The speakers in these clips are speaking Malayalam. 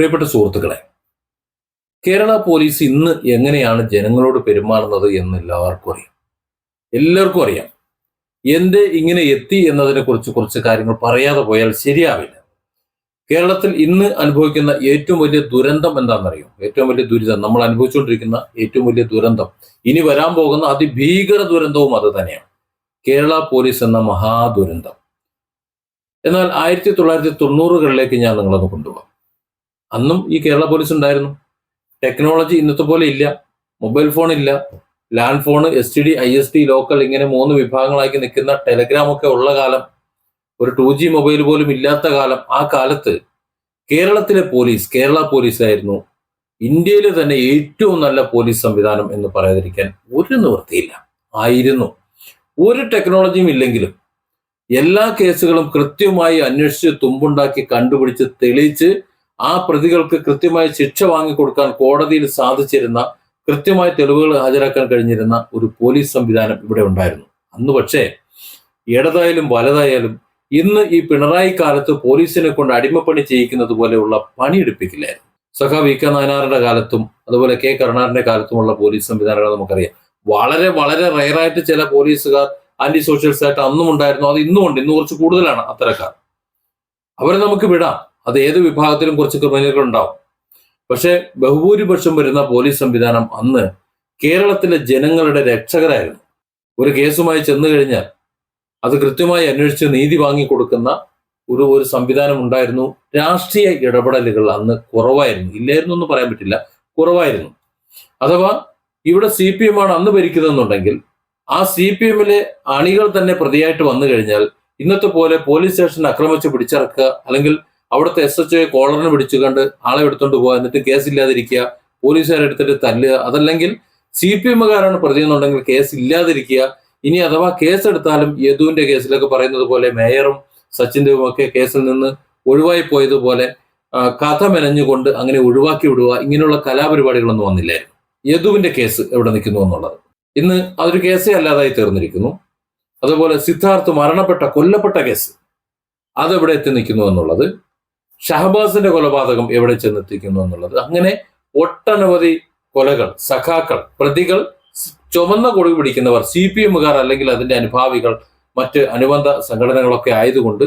പ്രിയപ്പെട്ട സുഹൃത്തുക്കളെ കേരള പോലീസ് ഇന്ന് എങ്ങനെയാണ് ജനങ്ങളോട് പെരുമാറുന്നത് എന്ന് എല്ലാവർക്കും അറിയാം. എല്ലാവർക്കും അറിയാം. എന്ത് ഇങ്ങനെ എത്തി എന്നതിനെ കുറിച്ച് കുറച്ച് കാര്യങ്ങൾ പറയാതെ പോയാൽ ശരിയാവില്ല. കേരളത്തിൽ ഇന്ന് അനുഭവിക്കുന്ന ഏറ്റവും വലിയ ദുരന്തം എന്താണെന്നറിയോ? ഏറ്റവും വലിയ ദുരിതം നമ്മൾ അനുഭവിച്ചുകൊണ്ടിരിക്കുന്ന ഏറ്റവും വലിയ ദുരന്തം ഇനി വരാൻ പോകുന്ന അതിഭീകര ദുരന്തവും അത് തന്നെയാണ്. കേരള പോലീസ് എന്ന മഹാദുരന്തം. എന്നാൽ ആയിരത്തി തൊള്ളായിരത്തി തൊണ്ണൂറുകളിലേക്ക് ഞാൻ നിങ്ങളൊന്ന് കൊണ്ടുപോകാം. അന്നും ഈ കേരള പോലീസ് ഉണ്ടായിരുന്നു. ടെക്നോളജി ഇന്നത്തെ പോലെ ഇല്ല. മൊബൈൽ ഫോൺ ഇല്ല. Land phone S T D I S T local ഇങ്ങനെ മൂന്ന് വിഭാഗങ്ങളാക്കി നിൽക്കുന്ന ടെലഗ്രാം ഒക്കെ ഉള്ള കാലം ഒരു ടു ജി മൊബൈൽ പോലും ഇല്ലാത്ത കാലം ആ കാലത്ത് കേരളത്തിലെ പോലീസ് കേരള പോലീസ് ആയിരുന്നു ഇന്ത്യയിലെ തന്നെ ഏറ്റവും നല്ല പോലീസ് സംവിധാനം എന്ന് പറയാതിരിക്കാൻ ഒരു നിവൃത്തിയില്ല. ആയിരുന്നു. ഒരു ടെക്നോളജിയും ഇല്ലെങ്കിലും എല്ലാ കേസുകളും കൃത്യമായി അന്വേഷിച്ച് തുമ്പുണ്ടാക്കി കണ്ടുപിടിച്ച് തെളിയിച്ച് ആ പ്രതികൾക്ക് കൃത്യമായ ശിക്ഷ വാങ്ങിക്കൊടുക്കാൻ കോടതിയിൽ സാധിച്ചിരുന്ന കൃത്യമായ തെളിവുകൾ ഹാജരാക്കാൻ കഴിഞ്ഞിരുന്ന ഒരു പോലീസ് സംവിധാനം ഇവിടെ ഉണ്ടായിരുന്നു. അന്ന് പക്ഷേ ഇടതായാലും വലതായാലും ഇന്ന് ഈ പിണറായി കാലത്ത് പോലീസിനെ കൊണ്ട് അടിമപ്പണി ചെയ്യിക്കുന്നത് പോലെയുള്ള പണിയെടുപ്പിക്കില്ലായിരുന്നു. സഖാ വി കെ നായനാറിന്റെ കാലത്തും അതുപോലെ കെ കരുണാറിന്റെ കാലത്തുമുള്ള പോലീസ് സംവിധാനങ്ങൾ നമുക്കറിയാം. വളരെ വളരെ റയറായിട്ട് ചില പോലീസുകാർ ആന്റി സോഷ്യൽസ് ആയിട്ട് അന്നും ഉണ്ടായിരുന്നു. അത് ഇന്നും ഉണ്ട്. ഇന്ന് കുറച്ച് കൂടുതലാണ് അത്തരക്കാർ. അവരെ നമുക്ക് വിടാം. അത് ഏത് വിഭാഗത്തിലും കുറച്ച് ക്രിമിനലുകൾ ഉണ്ടാവും. പക്ഷെ ബഹുഭൂരിപക്ഷം വരുന്ന പോലീസ് സംവിധാനം അന്ന് കേരളത്തിലെ ജനങ്ങളുടെ രക്ഷകരായിരുന്നു. ഒരു കേസുമായി ചെന്നു കഴിഞ്ഞാൽ അത് കൃത്യമായി അന്വേഷിച്ച് നീതി വാങ്ങിക്കൊടുക്കുന്ന ഒരു ഒരു സംവിധാനം ഉണ്ടായിരുന്നു. രാഷ്ട്രീയ ഇടപെടലുകൾ അന്ന് കുറവായിരുന്നു. ഇല്ലായിരുന്നു എന്ന് പറയാൻ പറ്റില്ല. കുറവായിരുന്നു. അഥവാ ഇവിടെ സി പി എം ആണ് അന്ന് ഭരിക്കുന്നതെന്നുണ്ടെങ്കിൽ ആ സി പി എമ്മിലെ അണികൾ തന്നെ പ്രതിയായിട്ട് വന്നു കഴിഞ്ഞാൽ ഇന്നത്തെ പോലെ പോലീസ് സ്റ്റേഷൻ ആക്രമിച്ച് പിടിച്ചിറക്കുക അല്ലെങ്കിൽ അവിടുത്തെ എസ് എച്ച് കോളറിന് പിടിച്ചു കണ്ട് ആളെ എടുത്തോണ്ട് പോവുക എന്നിട്ട് കേസില്ലാതിരിക്കുക. പോലീസുകാരെ എടുത്തിട്ട് തല്ലുക. അതല്ലെങ്കിൽ സി പി എമ്മുകാരാണ് പ്രതി എന്നുണ്ടെങ്കിൽ കേസ് ഇല്ലാതിരിക്കുക ഇനി അഥവാ കേസ് എടുത്താലും യദുവിന്റെ കേസിലൊക്കെ പറയുന്നത് പോലെ മേയറും സച്ചിൻ ദേവും ഒക്കെ കേസിൽ നിന്ന് ഒഴിവായി പോയതുപോലെ കഥ മെനഞ്ഞുകൊണ്ട് അങ്ങനെ ഒഴിവാക്കി വിടുക. ഇങ്ങനെയുള്ള കലാപരിപാടികളൊന്നും വന്നില്ലായിരുന്നു. യദുവിന്റെ കേസ് എവിടെ നിൽക്കുന്നു എന്നുള്ളത്. ഇന്ന് അതൊരു കേസേ അല്ലാതായി തീർന്നിരിക്കുന്നു. അതുപോലെ സിദ്ധാർത്ഥ് മരണപ്പെട്ട കൊല്ലപ്പെട്ട കേസ് അതെവിടെ എത്തി നിൽക്കുന്നു എന്നുള്ളത് ഷഹബാസിന്റെ കൊലപാതകം എവിടെ ചെന്നെത്തിക്കുന്നു എന്നുള്ളത്. അങ്ങനെ ഒട്ടനവധി കൊലകൾ സഖാക്കൾ പ്രതികൾ ചുമന്ന കൊടി പിടിക്കുന്നവർ സി പി എമ്മുകാർ അല്ലെങ്കിൽ അതിന്റെ അനുഭാവികൾ മറ്റ് അനുബന്ധ സംഘടനകളൊക്കെ ആയതുകൊണ്ട്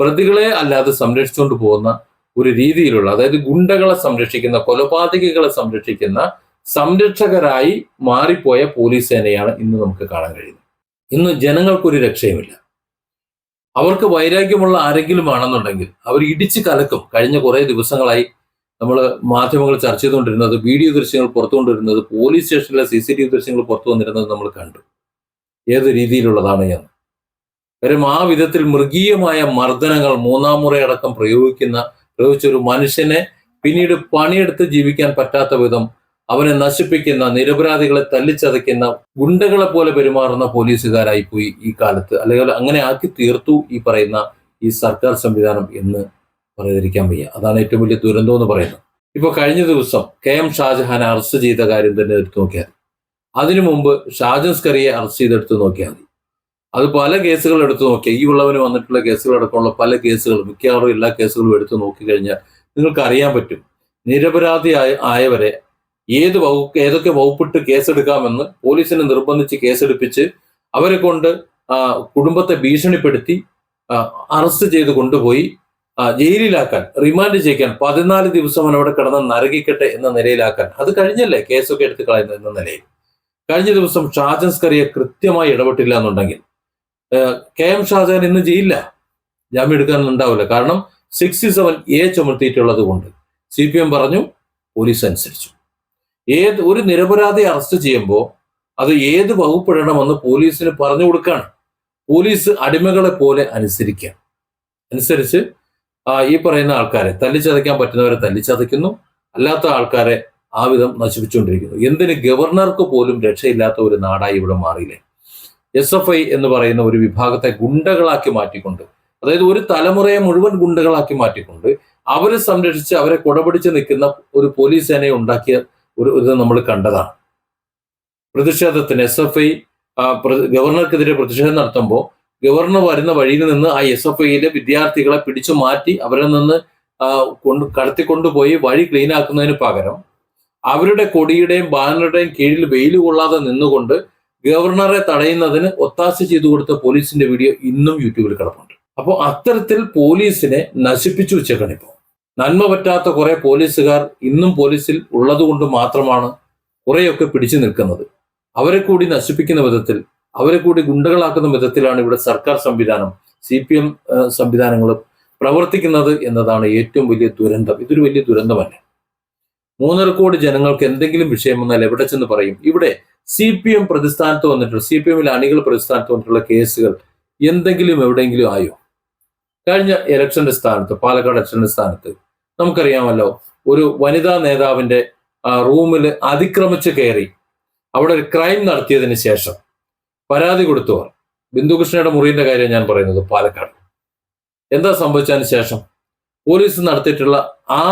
പ്രതികളെ അല്ലാതെ സംരക്ഷിച്ചുകൊണ്ട് പോകുന്ന ഒരു രീതിയിലുള്ള അതായത് ഗുണ്ടകളെ സംരക്ഷിക്കുന്ന കൊലപാതകികളെ സംരക്ഷിക്കുന്ന സംരക്ഷകരായി മാറിപ്പോയ പോലീസ് സേനയാണ് ഇന്ന് നമുക്ക് കാണാൻ കഴിയുന്നത്. ഇന്ന് ജനങ്ങൾക്കൊരു രക്ഷയുമില്ല. അവർക്ക് വൈരാഗ്യമുള്ള ആരെങ്കിലും ആണെന്നുണ്ടെങ്കിൽ അവർ ഇടിച്ച് കലക്കും. കഴിഞ്ഞ കുറേ ദിവസങ്ങളായി നമ്മൾ മാധ്യമങ്ങൾ ചർച്ച ചെയ്തുകൊണ്ടിരുന്നത് വീഡിയോ ദൃശ്യങ്ങൾ പുറത്തു കൊണ്ടിരുന്നത് പോലീസ് സ്റ്റേഷനിലെ സി സി ടി വി ദൃശ്യങ്ങൾ പുറത്തു വന്നിരുന്നത് നമ്മൾ കണ്ടു. ഏത് രീതിയിലുള്ളതാണ് എന്ന്. കാര്യം ആ വിധത്തിൽ മൃഗീയമായ മർദ്ദനങ്ങൾ മൂന്നാം മുറയടക്കം പ്രയോഗിക്കുന്ന പ്രയോഗിച്ച ഒരു മനുഷ്യനെ പിന്നീട് പണിയെടുത്ത് ജീവിക്കാൻ പറ്റാത്ത വിധം അവനെ നശിപ്പിക്കുന്ന നിരപരാധികളെ തല്ലിച്ചതയ്ക്കുന്ന ഗുണ്ടകളെ പോലെ പെരുമാറുന്ന പോലീസുകാരായി പോയി ഈ കാലത്ത്. അല്ലെങ്കിൽ അങ്ങനെ ആക്കി തീർത്തു ഈ പറയുന്ന ഈ സർക്കാർ സംവിധാനം എന്ന് പറയാതിരിക്കാൻ വയ്യ. അതാണ് ഏറ്റവും വലിയ ദുരന്തം എന്ന് പറയുന്നത്. ഇപ്പൊ കഴിഞ്ഞ ദിവസം കെ എം ഷാജഹാനെ അറസ്റ്റ് ചെയ്ത കാര്യം തന്നെ എടുത്തു നോക്കിയാൽ അതിനു മുമ്പ് ഷാജൻ സ്കറിയെ അറസ്റ്റ് ചെയ്തെടുത്ത് നോക്കിയാൽ മതി. അത് പല കേസുകൾ എടുത്തു നോക്കിയാൽ ഈ ഉള്ളവന് വന്നിട്ടുള്ള കേസുകൾ അടക്കമുള്ള പല കേസുകളും മിക്കവാറും എല്ലാ കേസുകളും എടുത്തു നോക്കിക്കഴിഞ്ഞാൽ നിങ്ങൾക്ക് അറിയാൻ പറ്റും നിരപരാധിയായ ആയവരെ ഏത് വകുപ്പ് ഏതൊക്കെ വകുപ്പിട്ട് കേസെടുക്കാമെന്ന് പോലീസിനെ നിർബന്ധിച്ച് കേസെടുപ്പിച്ച് അവരെ കൊണ്ട് കുടുംബത്തെ ഭീഷണിപ്പെടുത്തി അറസ്റ്റ് ചെയ്ത് കൊണ്ടുപോയി ജയിലിലാക്കാൻ റിമാൻഡ് ചെയ്യിക്കാൻ പതിനാല് ദിവസം അവിടെ കിടന്ന് നരകിക്കട്ടെ എന്ന നിലയിലാക്കാൻ. അത് കഴിഞ്ഞല്ലേ കേസൊക്കെ എടുത്ത് കളയുന്ന എന്ന നിലയിൽ. കഴിഞ്ഞ ദിവസം ഷാജൻ സ്കറിയെ കൃത്യമായി ഇടപെട്ടില്ല എന്നുണ്ടെങ്കിൽ കെ എം ഷാജൻ ഇന്ന് ജയിലില്ല. ജാമ്യം എടുക്കാനുണ്ടാവില്ല കാരണം സിക്സ്റ്റി സെവൻ എ ചുമത്തിയിട്ടുള്ളത് കൊണ്ട് സി പി എം പറഞ്ഞു പോലീസ് അനുസരിച്ചു. ഏത് ഒരു നിരപരാധി അറസ്റ്റ് ചെയ്യുമ്പോൾ അത് ഏത് വകുപ്പിടണമെന്ന് പോലീസിന് പറഞ്ഞു കൊടുക്കാണ്. പോലീസ് അടിമകളെ പോലെ അനുസരിക്കുക. അനുസരിച്ച് ഈ പറയുന്ന ആൾക്കാരെ തല്ലിച്ചതയ്ക്കാൻ പറ്റുന്നവരെ തല്ലിച്ചതയ്ക്കുന്നു. അല്ലാത്ത ആൾക്കാരെ ആ വിധം നശിപ്പിച്ചുകൊണ്ടിരിക്കുന്നു. എന്തിന് ഗവർണർക്ക് പോലും രക്ഷയില്ലാത്ത ഒരു നാടായി ഇവിടെ മാറിയില്ലേ? എസ് എഫ് ഐ എന്ന് പറയുന്ന ഒരു വിഭാഗത്തെ ഗുണ്ടകളാക്കി മാറ്റിക്കൊണ്ട് അതായത് ഒരു തലമുറയെ മുഴുവൻ ഗുണ്ടകളാക്കി മാറ്റിക്കൊണ്ട് അവരെ സംരക്ഷിച്ച് അവരെ കുടപിടിച്ച് നിൽക്കുന്ന ഒരു പോലീസ് സേനയെ ഉണ്ടാക്കിയ ഒരു ഇത് നമ്മൾ കണ്ടതാണ്. പ്രതിഷേധത്തിന് എസ് എഫ് ഐ ഗവർണർക്കെതിരെ പ്രതിഷേധം നടത്തുമ്പോൾ ഗവർണർ വരുന്ന വഴിയിൽ നിന്ന് ആ എസ് എഫ് ഐയിലെ വിദ്യാർത്ഥികളെ പിടിച്ചു മാറ്റി അവരിൽ നിന്ന് കൊണ്ട് കടത്തിക്കൊണ്ടുപോയി വഴി ക്ലീൻ ആക്കുന്നതിന് പകരം അവരുടെ കൊടിയുടെയും ബാനറുടെയും കീഴിൽ വെയിൽ കൊള്ളാതെ നിന്നുകൊണ്ട് ഗവർണറെ തടയുന്നതിന് ഒത്താശ ചെയ്തു കൊടുത്ത പോലീസിന്റെ വീഡിയോ ഇന്നും യൂട്യൂബിൽ കിടപ്പുണ്ട്. അപ്പോൾ അത്തരത്തിൽ പോലീസിനെ നശിപ്പിച്ചു വെച്ചേക്കാണ് ഇപ്പോൾ. നന്മ പറ്റാത്ത കുറെ പോലീസുകാർ ഇന്നും പോലീസിൽ ഉള്ളതുകൊണ്ട് മാത്രമാണ് കുറെയൊക്കെ പിടിച്ചു നിൽക്കുന്നത്. അവരെ കൂടി നശിപ്പിക്കുന്ന വിധത്തിൽ അവരെ കൂടി ഗുണ്ടകളാക്കുന്ന വിധത്തിലാണ് ഇവിടെ സർക്കാർ സംവിധാനം സി പി എം സംവിധാനങ്ങളും പ്രവർത്തിക്കുന്നത് എന്നതാണ് ഏറ്റവും വലിയ ദുരന്തം. ഇതൊരു വലിയ ദുരന്തമല്ല മൂന്നര കോടി ജനങ്ങൾക്ക് എന്തെങ്കിലും വിഷയം വന്നാൽ എവിടെ ചെന്ന് പറയും? ഇവിടെ സി പി എം പ്രതിസ്ഥാനത്ത് വന്നിട്ടുള്ള സി പി എമ്മിലെ അണികൾ പ്രതിസ്ഥാനത്ത് വന്നിട്ടുള്ള കേസുകൾ എന്തെങ്കിലും എവിടെയെങ്കിലും ആയോ? കഴിഞ്ഞ ഇലക്ഷന്റെ സ്ഥാനത്ത് പാലക്കാട് ഇലക്ഷന്റെ സ്ഥാനത്ത് നമുക്കറിയാമല്ലോ. ഒരു വനിതാ നേതാവിന്റെ റൂമിൽ അതിക്രമിച്ച് കയറി. അവിടെ ഒരു ക്രൈം നടത്തിയതിന് ശേഷം പരാതി കൊടുത്തവർ. ബിന്ദുകൃഷ്ണയുടെ മുറിയുടെ കാര്യം ഞാൻ പറയുന്നത് പാലക്കാട്. എന്താ സംഭവിച്ചതിന് ശേഷം? പോലീസ് നടത്തിയിട്ടുള്ള ആ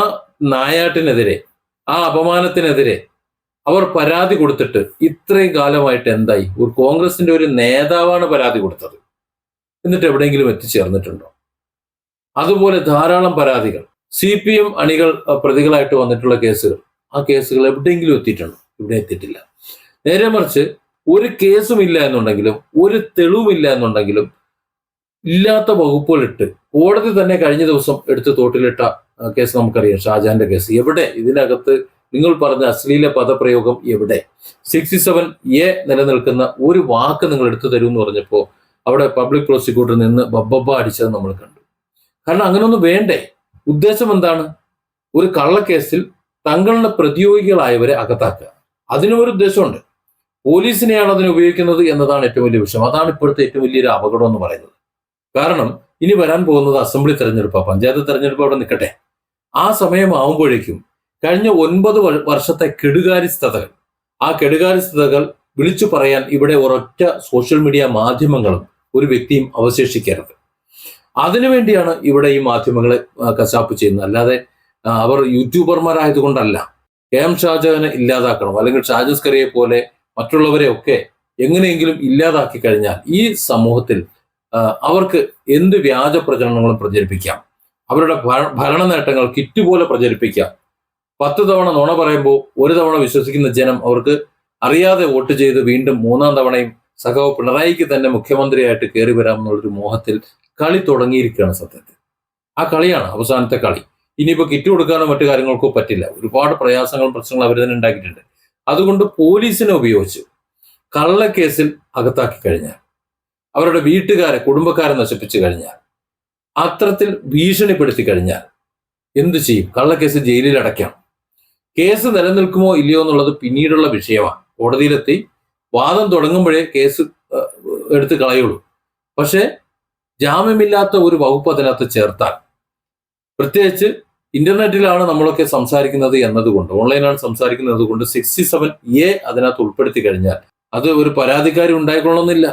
നായാട്ടിനെതിരെ ആ അപമാനത്തിനെതിരെ അവർ പരാതി കൊടുത്തിട്ട് ഇത്രയും കാലമായിട്ട് എന്തായി? ഒരു കോൺഗ്രസിന്റെ ഒരു നേതാവാണ് പരാതി കൊടുത്തത്. എന്നിട്ട് എവിടെയെങ്കിലും എത്തിച്ചേർന്നിട്ടുണ്ടോ? അതുപോലെ ധാരാളം പരാതികൾ. സി പി എം അണികൾ പ്രതികളായിട്ട് വന്നിട്ടുള്ള കേസുകൾ. ആ കേസുകൾ എവിടെയെങ്കിലും എത്തിയിട്ടുണ്ടോ? ഇവിടെ എത്തിയിട്ടില്ല. നേരെ മറിച്ച് ഒരു കേസും ഇല്ല എന്നുണ്ടെങ്കിലും ഒരു തെളിവുമില്ല എന്നുണ്ടെങ്കിലും ഇല്ലാത്ത വകുപ്പുകളിട്ട് കോടതി തന്നെ കഴിഞ്ഞ ദിവസം എടുത്ത് തോട്ടിലിട്ട കേസ് നമുക്കറിയാം. ഷാജാന്റെ കേസ്. എവിടെ? ഇതിനകത്ത് നിങ്ങൾ പറഞ്ഞ അശ്ലീല പദപ്രയോഗം എവിടെ? സിക്സ്റ്റി സെവൻ എ നിലനിൽക്കുന്ന ഒരു വാക്ക് നിങ്ങൾ എടുത്തു തരൂ എന്ന് പറഞ്ഞപ്പോൾ അവിടെ പബ്ലിക് പ്രോസിക്യൂട്ടർ നിന്ന് ബബ്ബ അടിച്ചത് നമ്മൾ കണ്ടു. കാരണം അങ്ങനെയൊന്നും വേണ്ടേ? ഉദ്ദേശം എന്താണ്? ഒരു കള്ളക്കേസിൽ തങ്ങളുടെ പ്രതിയോഗികളായവരെ അകത്താക്കുക. അതിനും ഒരു ഉദ്ദേശമുണ്ട്. പോലീസിനെയാണ് അതിന് ഉപയോഗിക്കുന്നത് എന്നതാണ് ഏറ്റവും വലിയ വിഷയം. അതാണ് ഇപ്പോഴത്തെ ഏറ്റവും വലിയൊരു അപകടം എന്ന് പറയുന്നത്. കാരണം ഇനി വരാൻ പോകുന്നത് അസംബ്ലി തെരഞ്ഞെടുപ്പാണ്. പഞ്ചായത്ത് തെരഞ്ഞെടുപ്പ് അവിടെ നിൽക്കട്ടെ. ആ സമയമാവുമ്പോഴേക്കും കഴിഞ്ഞ ഒൻപത് വർഷത്തെ കെടുകാര്യസ്ഥതകൾ ആ കെടുകാര്യസ്ഥതകൾ വിളിച്ചു പറയാൻ ഇവിടെ ഒരൊറ്റ സോഷ്യൽ മീഡിയ മാധ്യമങ്ങളും ഒരു വ്യക്തിയും അവശേഷിക്കരുത്. അതിനുവേണ്ടിയാണ് ഇവിടെ ഈ മാധ്യമങ്ങളെ കശാപ്പ് ചെയ്യുന്നത്. അല്ലാതെ അവർ യൂട്യൂബർമാരായതുകൊണ്ടല്ല. കെ എം ഷാജഹാനെ ഇല്ലാതാക്കണം. അല്ലെങ്കിൽ ഷാജസ്കറിയെ പോലെ മറ്റുള്ളവരെ ഒക്കെ എങ്ങനെയെങ്കിലും ഇല്ലാതാക്കി കഴിഞ്ഞാൽ ഈ സമൂഹത്തിൽ അവർക്ക് എന്ത് വ്യാജ പ്രചരണങ്ങളും പ്രചരിപ്പിക്കാം? അവരുടെ ഭരണ നേട്ടങ്ങൾ കിറ്റ് പോലെ പ്രചരിപ്പിക്കാം? പത്ത് തവണ നുണ പറയുമ്പോൾ ഒരു തവണ വിശ്വസിക്കുന്ന ജനം അവർക്ക് അറിയാതെ വോട്ട് ചെയ്ത് വീണ്ടും മൂന്നാം തവണയും സഖാവ് പിണറായിക്ക് തന്നെ മുഖ്യമന്ത്രിയായിട്ട് കയറി വരാമെന്നുള്ളൊരു മോഹത്തിൽ കളി തുടങ്ങിയിരിക്കുകയാണ് സത്യത്തിൽ. ആ കളിയാണ് അവസാനത്തെ കളി. ഇനിയിപ്പോൾ കിറ്റ് കൊടുക്കാനോ മറ്റു കാര്യങ്ങൾക്കോ പറ്റില്ല. ഒരുപാട് പ്രയാസങ്ങളും പ്രശ്നങ്ങളും അവർ തന്നെ ഉണ്ടാക്കിയിട്ടുണ്ട്. അതുകൊണ്ട് പോലീസിനെ ഉപയോഗിച്ച് കള്ളക്കേസിൽ അകത്താക്കി കഴിഞ്ഞാൽ അവരുടെ വീട്ടുകാരെ കുടുംബക്കാരെ നശിപ്പിച്ചു കഴിഞ്ഞാൽ അത്തരത്തിൽ ഭീഷണിപ്പെടുത്തി കഴിഞ്ഞാൽ എന്തു ചെയ്യും? കള്ളക്കേസ് ജയിലിൽ അടയ്ക്കാം. കേസ് നിലനിൽക്കുമോ ഇല്ലയോ എന്നുള്ളത് പിന്നീടുള്ള വിഷയമാണ്. കോടതിയിലെത്തി വാദം തുടങ്ങുമ്പോഴേ കേസ് എടുത്ത് കളയുള്ളൂ. പക്ഷേ ജാമ്യമില്ലാത്ത ഒരു വകുപ്പ് അതിനകത്ത് ചേർത്താൽ പ്രത്യേകിച്ച് ഇന്റർനെറ്റിലാണ് നമ്മളൊക്കെ സംസാരിക്കുന്നത് എന്നതുകൊണ്ട് ഓൺലൈനാണ് സംസാരിക്കുന്നത് കൊണ്ട് സിക്സ്റ്റി സെവൻ എ അതിനകത്ത് ഉൾപ്പെടുത്തി കഴിഞ്ഞാൽ അത് ഒരു പരാതിക്കാരി ഉണ്ടായിക്കൊള്ളണമെന്നില്ല.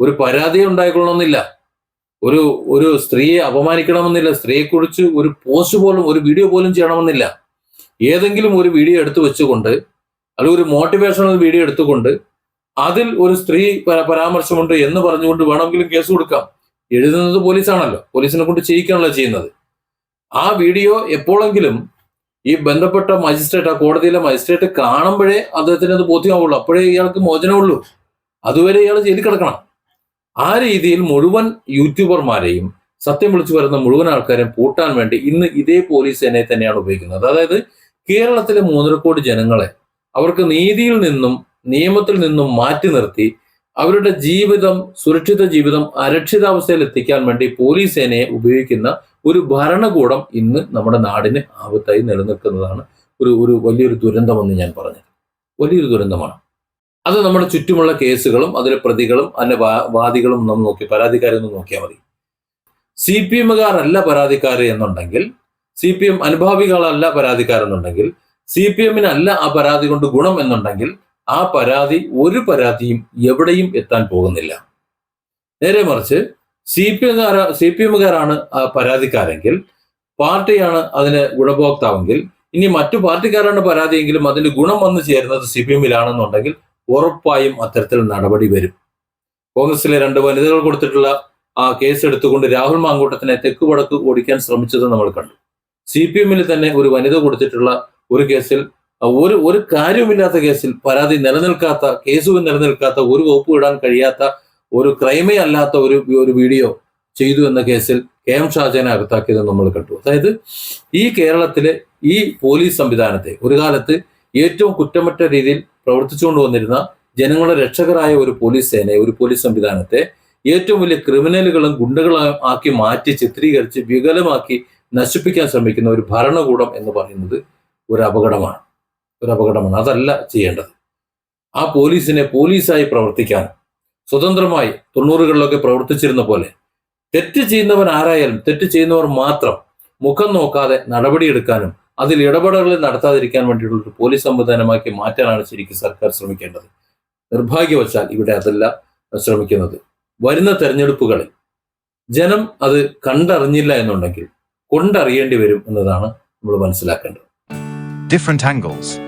ഒരു പരാതിയെ ഉണ്ടായിക്കൊള്ളണമെന്നില്ല. ഒരു ഒരു സ്ത്രീയെ അപമാനിക്കണമെന്നില്ല. സ്ത്രീയെക്കുറിച്ച് ഒരു പോസ്റ്റ് പോലും ഒരു വീഡിയോ പോലും ചെയ്യണമെന്നില്ല. ഏതെങ്കിലും ഒരു വീഡിയോ എടുത്തു വെച്ചുകൊണ്ട് അല്ലെങ്കിൽ ഒരു മോട്ടിവേഷണൽ വീഡിയോ എടുത്തുകൊണ്ട് അതിൽ ഒരു സ്ത്രീ പരാമർശമുണ്ട് എന്ന് പറഞ്ഞുകൊണ്ട് വേണമെങ്കിലും കേസ് കൊടുക്കാം. എഴുതുന്നത് പോലീസാണല്ലോ. പോലീസിനെ കൊണ്ട് ചെയ്യിക്കാണല്ലോ ചെയ്യുന്നത്. ആ വീഡിയോ എപ്പോഴെങ്കിലും ഈ ബന്ധപ്പെട്ട മജിസ്ട്രേറ്റ് ആ കോടതിയിലെ മജിസ്ട്രേറ്റ് കാണുമ്പോഴേ അദ്ദേഹത്തിന് അത് ബോധ്യമാവുള്ളൂ. അപ്പോഴേ ഇയാൾക്ക് മോചനമുള്ളൂ. അതുവരെ ഇയാൾ ജയിലിൽ കിടക്കണം. ആ രീതിയിൽ മുഴുവൻ യൂട്യൂബർമാരെയും സത്യം വിളിച്ചു വരുന്ന മുഴുവൻ ആൾക്കാരെയും പൂട്ടാൻ വേണ്ടി ഇന്ന് ഇതേ പോലീസ് സേനയെ തന്നെയാണ് ഉപയോഗിക്കുന്നത്. അതായത് കേരളത്തിലെ മൂന്നര കോടി ജനങ്ങളെ അവർക്ക് നീതിയിൽ നിന്നും നിയമത്തിൽ നിന്നും മാറ്റി നിർത്തി അവരുടെ ജീവിതം സുരക്ഷിത ജീവിതം അരക്ഷിതാവസ്ഥയിൽ എത്തിക്കാൻ വേണ്ടി പോലീസ് സേനയെ ഉപയോഗിക്കുന്ന ഒരു ഭരണകൂടം ഇന്ന് നമ്മുടെ നാടിന് ആപത്തായി നിലനിൽക്കുന്നതാണ്. ഒരു ഒരു വലിയൊരു ദുരന്തമെന്ന് ഞാൻ പറഞ്ഞത് വലിയൊരു ദുരന്തമാണ്. അത് നമ്മുടെ ചുറ്റുമുള്ള കേസുകളും അതിലെ പ്രതികളും അതിലെ വാദികളും നമ്മൾ നോക്കി പരാതിക്കാരൊന്നും നോക്കിയാൽ മതി. സി പി എമ്മുകാരല്ല പരാതിക്കാർ എന്നുണ്ടെങ്കിൽ സി പി എം അനുഭാവികളല്ല പരാതിക്കാരെന്നുണ്ടെങ്കിൽ സി പി എമ്മിനല്ല ആ പരാതി കൊണ്ട് ഗുണം എന്നുണ്ടെങ്കിൽ ആ പരാതി ഒരു പരാതിയും എവിടെയും എത്താൻ പോകുന്നില്ല. നേരെ മറിച്ച് സി പി എംകാര സി പി എമ്മുകാരാണ് ആ പരാതിക്കാരെങ്കിൽ പാർട്ടിയാണ് അതിന് ഗുണഭോക്താവെങ്കിൽ ഇനി മറ്റു പാർട്ടിക്കാരാണ് പരാതിയെങ്കിലും അതിന് ഗുണം വന്നു ചേരുന്നത് സി പി എമ്മിലാണെന്നുണ്ടെങ്കിൽ ഉറപ്പായും അത്തരത്തിൽ നടപടി വരും. കോൺഗ്രസിലെ രണ്ട് വനിതകൾ കൊടുത്തിട്ടുള്ള ആ കേസ് എടുത്തുകൊണ്ട് രാഹുൽ മാങ്കൂട്ടത്തിനെ തെക്ക് വടക്ക് ഓടിക്കാൻ ശ്രമിച്ചത് നമ്മൾ കണ്ടു. സി പി എമ്മിൽ തന്നെ ഒരു വനിത കൊടുത്തിട്ടുള്ള ഒരു കേസിൽ ഒരു ഒരു കാര്യവുമില്ലാത്ത കേസിൽ പരാതി നിലനിൽക്കാത്ത കേസുകൾ നിലനിൽക്കാത്ത ഒരു വകുപ്പ് ഇടാൻ കഴിയാത്ത ഒരു ക്രൈമേ അല്ലാത്ത ഒരു ഒരു വീഡിയോ ചെയ്തു എന്ന കേസിൽ കെ എം ഷാജനെ അകത്താക്കിയത് നമ്മൾ കണ്ടു. അതായത് ഈ കേരളത്തിലെ ഈ പോലീസ് സംവിധാനത്തെ ഒരു കാലത്ത് ഏറ്റവും കുറ്റമറ്റ രീതിയിൽ പ്രവർത്തിച്ചുകൊണ്ട് വന്നിരുന്ന ജനങ്ങളുടെ രക്ഷകരായ ഒരു പോലീസ് സേനയെ ഒരു പോലീസ് സംവിധാനത്തെ ഏറ്റവും വലിയ ക്രിമിനലുകളും ഗുണ്ടകളും ആക്കി മാറ്റി ചിത്രീകരിച്ച് വികലമാക്കി നശിപ്പിക്കാൻ ശ്രമിക്കുന്ന ഒരു ഭരണകൂടം എന്ന് പറയുന്നത് ഒരു അപകടമാണ്. ഒരു അപകടമാണ്. അതല്ല ചെയ്യേണ്ടത്. ആ പോലീസിനെ പോലീസായി പ്രവർത്തിക്കാൻ സ്വതന്ത്രമായി തൊണ്ണൂറുകളിലൊക്കെ പ്രവർത്തിച്ചിരുന്ന പോലെ തെറ്റ് ചെയ്യുന്നവൻ ആരായാലും തെറ്റ് ചെയ്യുന്നവർ മാത്രം മുഖം നോക്കാതെ നടപടിയെടുക്കാനും അതിൽ ഇടപെടലുകൾ നടത്താതിരിക്കാൻ വേണ്ടിയിട്ടുള്ള ഒരു പോലീസ് സംവിധാനമാക്കി മാറ്റാനാണ് ശരിക്കും സർക്കാർ ശ്രമിക്കേണ്ടത്. നിർഭാഗ്യവശാൽ ഇവിടെ അതല്ല ശ്രമിക്കുന്നത്. വരുന്ന തെരഞ്ഞെടുപ്പുകളിൽ ജനം അത് കണ്ടറിഞ്ഞില്ല എന്നുണ്ടെങ്കിൽ കൊണ്ടറിയേണ്ടി വരും എന്നതാണ് നമ്മൾ മനസ്സിലാക്കേണ്ടത്. Different angles.